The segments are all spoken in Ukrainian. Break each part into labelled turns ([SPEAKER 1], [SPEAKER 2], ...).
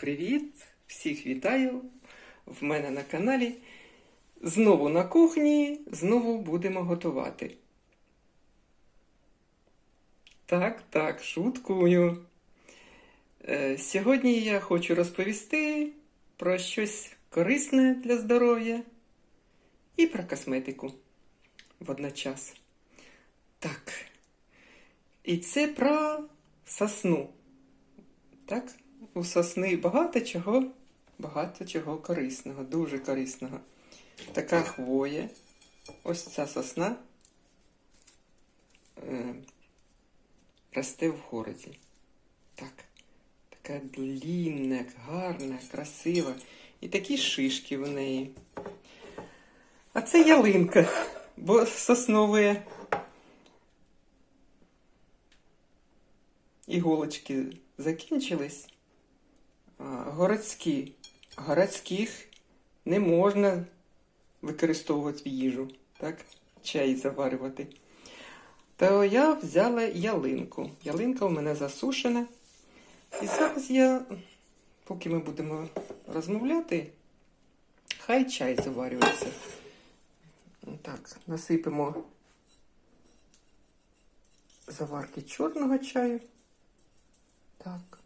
[SPEAKER 1] Привіт! Всіх вітаю! В мене на каналі. Знову на кухні, знову будемо готувати. Так, так, шуткую. Е, Сьогодні я хочу розповісти про щось корисне для здоров'я і про косметику водночас. Так. І це про сосну. Так? У сосни багато чого, багато чого корисного, дуже корисного. Така хвоя. Ось ця сосна е, росте в городі. Так. Така длінна, гарна, красива. І такі шишки в неї. А це ялинка, бо соснові іголочки закінчились. Городські. Городських не можна використовувати в їжу, так? Чай заварювати. То я взяла ялинку. Ялинка у мене засушена. І зараз я, поки ми будемо розмовляти, хай чай заварюється. Так, насипемо заварки чорного чаю. Так.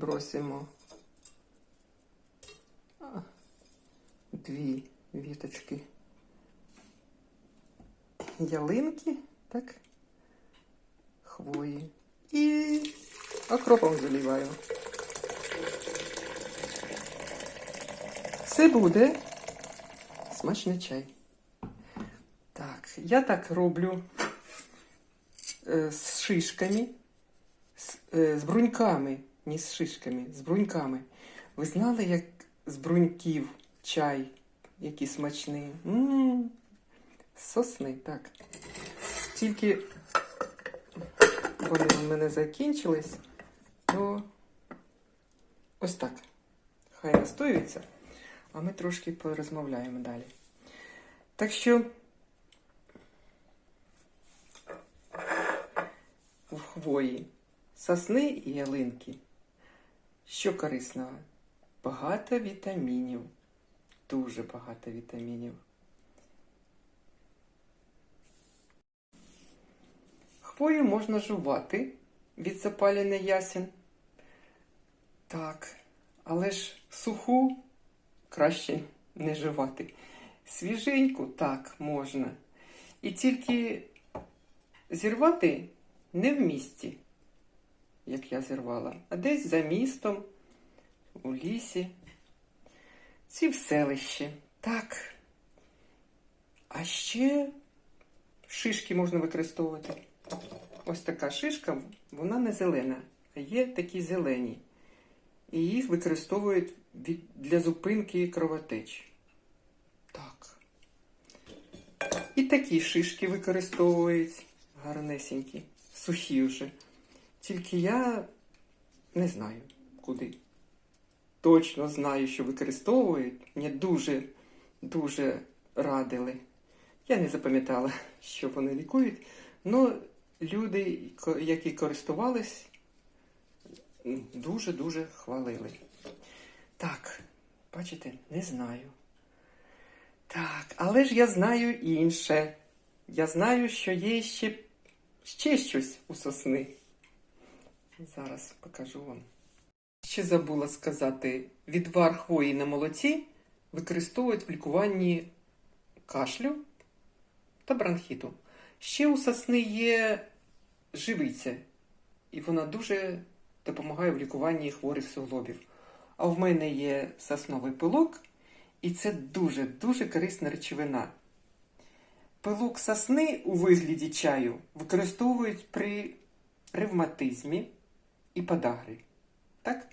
[SPEAKER 1] Бросимо дві віточки ялинки, так, хвої. І окропом заливаю. Це буде смачний чай. Так, я так роблю е, з шишками, з, е, з бруньками, не з шишками, з бруньками. Ви знали, як з бруньків чай, який смачний? М-м-м. Сосни, так. Тільки вони у мене закінчились, то ось так. Хай настоюється, а ми трошки порозмовляємо далі. Так що у хвої сосни і ялинки. Що корисного? Багато вітамінів. Дуже багато вітамінів. Хвою можна жувати від запалення ясен. Так, але ж суху краще не жувати. Свіженьку так можна. І тільки зірвати не в місті, як я зірвала, а десь за містом, у лісі, ці в селищі. Так. А ще шишки можна використовувати. Ось така шишка, вона не зелена, а є такі зелені. І їх використовують для зупинки кровотеч. Так. І такі шишки використовують гарнесенькі, сухі вже. Тільки я не знаю куди. Точно знаю, що використовують. Мені дуже, дуже радили. Я не запам'ятала, що вони лікують. але люди, які користувались, дуже-дуже хвалили. Так, бачите, не знаю. Так, але ж я знаю інше. Я знаю, що є ще, ще щось у сосни. Зараз покажу вам. Ще забула сказати, відвар хвої на молоці використовують в лікуванні кашлю та бронхіту. Ще у сосни є живиця, і вона дуже допомагає в лікуванні хворих суглобів. А в мене є сосновий пилок, і це дуже-дуже корисна речовина. Пилок сосни у вигляді чаю використовують при ревматизмі і подагрі. Так?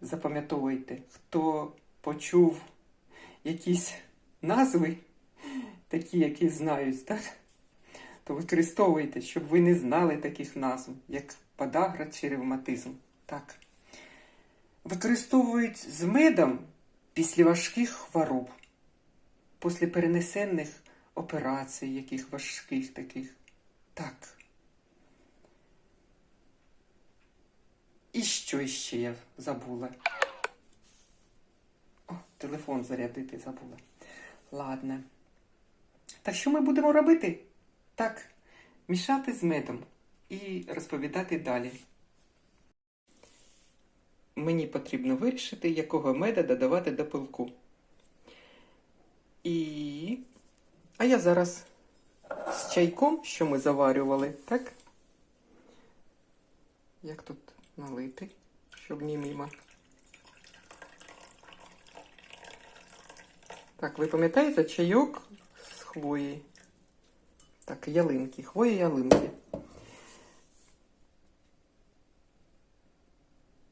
[SPEAKER 1] Запам'ятовуйте, хто почув якісь назви, такі, які знають, так? то використовуйте, щоб ви не знали таких назв, як подагра чи ревматизм. Так. Використовують з медом після важких хвороб, після перенесених операцій, яких важких таких. Так. І що ще я забула? О, телефон зарядити забула. Ладно. Так що ми будемо робити? Так, мішати з медом і розповідати далі. Мені потрібно вирішити, якого меда додавати до пилку. І. А я зараз з чайком, що ми заварювали, так? Як тут налити, щоб не мимо. Так, ви пам'ятаєте чайок з хвої? Так, ялинки, хвої ялинки.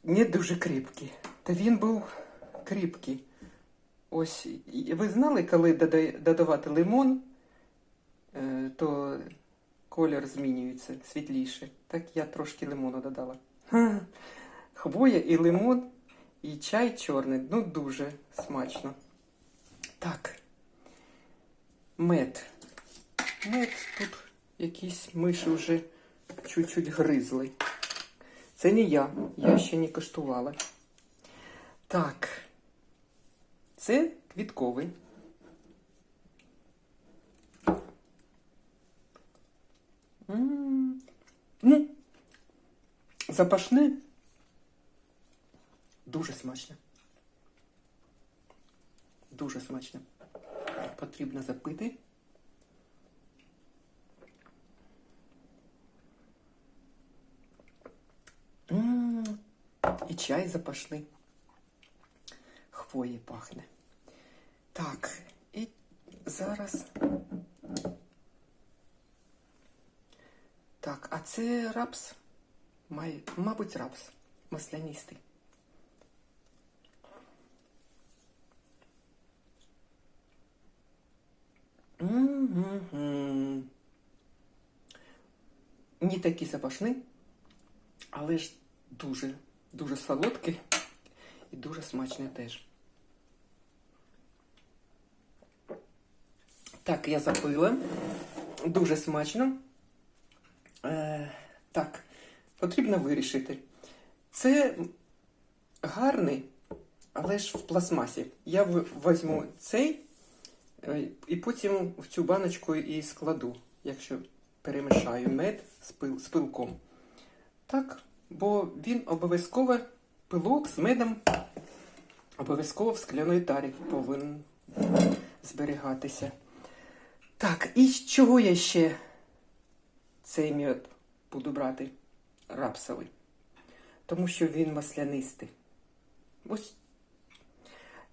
[SPEAKER 1] Не дуже кріпкий. Та він був кріпкий. Ось, ви знали, коли додавати лимон, е, то колір змінюється світліше. Так я трошки лимону додала. Хвоя і лимон, і чай чорний. Ну, дуже смачно. Так. Мед. Мед тут якісь миші вже чуть-чуть гризли. Це не я, я ще не коштувала. Так. Це квітковий. М, Ну, запашне. Дуже смачне. Дуже смачне. Потрібно запити. М, І чай запашний. Хвої пахне. Так, і зараз. Так, а це рапс. Має, мабуть, рапс. Маслянистий. М-м-м. Не такий запашний, але ж дуже, дуже солодкий і дуже смачний теж. Так, я запила. Дуже смачно. Е, так, потрібно вирішити. Це гарний, але ж в пластмасі. Я візьму цей е, і потім в цю баночку і складу, якщо перемішаю мед з, пил, з пилком. Так, бо він обов'язково пилок з медом обов'язково в скляної тарі повинен зберігатися. Так, і чого я ще цей мед буду брати рапсовий? Тому що він маслянистий. Ось.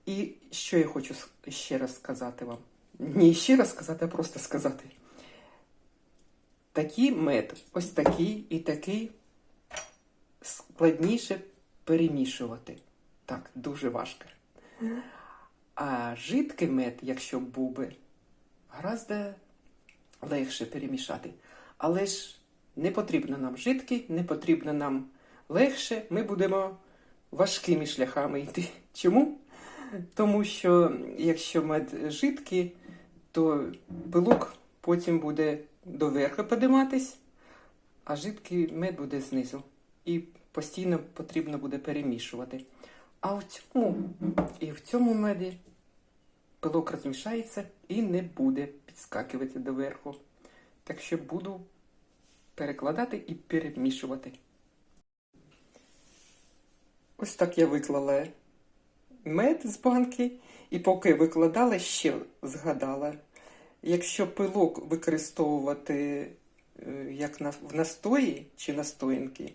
[SPEAKER 1] І що я хочу ще раз сказати вам? Не ще раз сказати, а просто сказати. Такий мед, ось такий і такий складніше перемішувати. Так, дуже важко. А жидкий мед, якщо б був би, гораздо легше перемішати. Але ж не потрібно нам жидкий, не потрібно нам легше. Ми будемо важкими шляхами йти. Чому? Тому що якщо мед жидкий, то пилок потім буде доверху подиматись, а жидкий мед буде знизу. І постійно потрібно буде перемішувати. А в цьому і в цьому меді пилок розмішається і не буде підскакувати доверху. Так що буду перекладати і перемішувати. Ось так я виклала мед з банки, і поки викладала, ще згадала. Якщо пилок використовувати е, як в настої чи настоянки,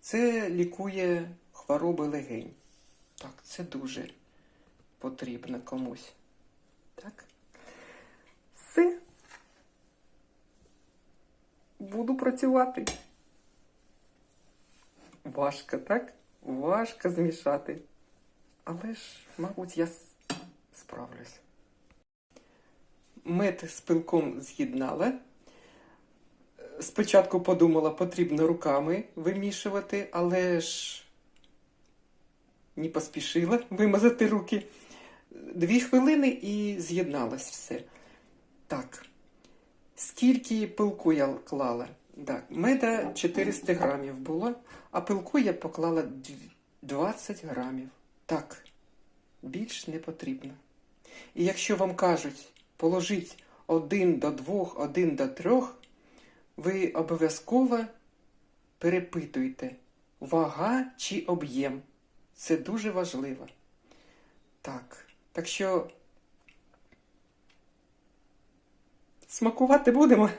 [SPEAKER 1] це лікує хвороби легень. Так, це дуже потрібно комусь. Так. Все. Буду працювати. Важко, так? Важко змішати. Але ж, мабуть, я справлюсь. Мед з пилком з'єднала. Спочатку подумала, потрібно руками вимішувати, але ж не поспішила вимазати руки. Дві хвилини і з'єдналось все. Так. Скільки пилку я клала? Так, меда 400 грамів було, а пилку я поклала 20 грамів. Так, більш не потрібно. І якщо вам кажуть, положіть один до двох, один до трьох, ви обов'язково перепитуйте, вага чи об'єм. Це дуже важливо. Так, так що смакувати будемо.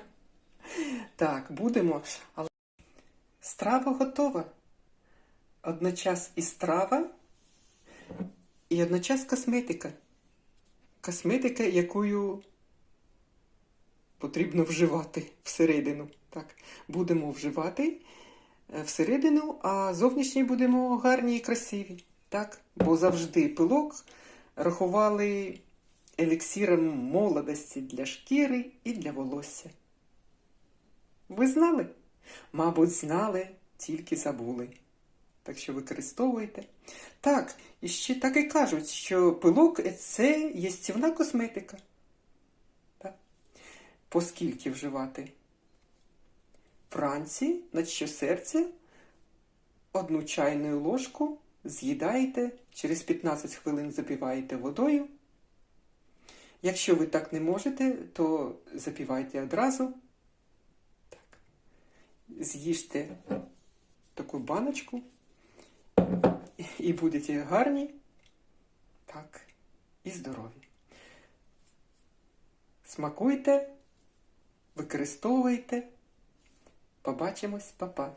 [SPEAKER 1] Так, будемо. Але страва готова. Одночас і страва, і одночас косметика. Косметика, якою потрібно вживати всередину. Так, будемо вживати е, всередину, а зовнішні будемо гарні і красиві. Так, бо завжди пилок рахували еліксиром молодості для шкіри і для волосся. Ви знали? Мабуть, знали, тільки забули. Так що використовуйте. Так, і ще так і кажуть, що пилок це єстівна косметика. Так. Поскільки вживати? Вранці на щосерця одну чайну ложку з'їдаєте, через 15 хвилин запиваєте водою. Якщо ви так не можете, то запівайте одразу. Так. З'їжте таку баночку і будете гарні, так, і здорові. Смакуйте, використовуйте. Побачимось, па-па.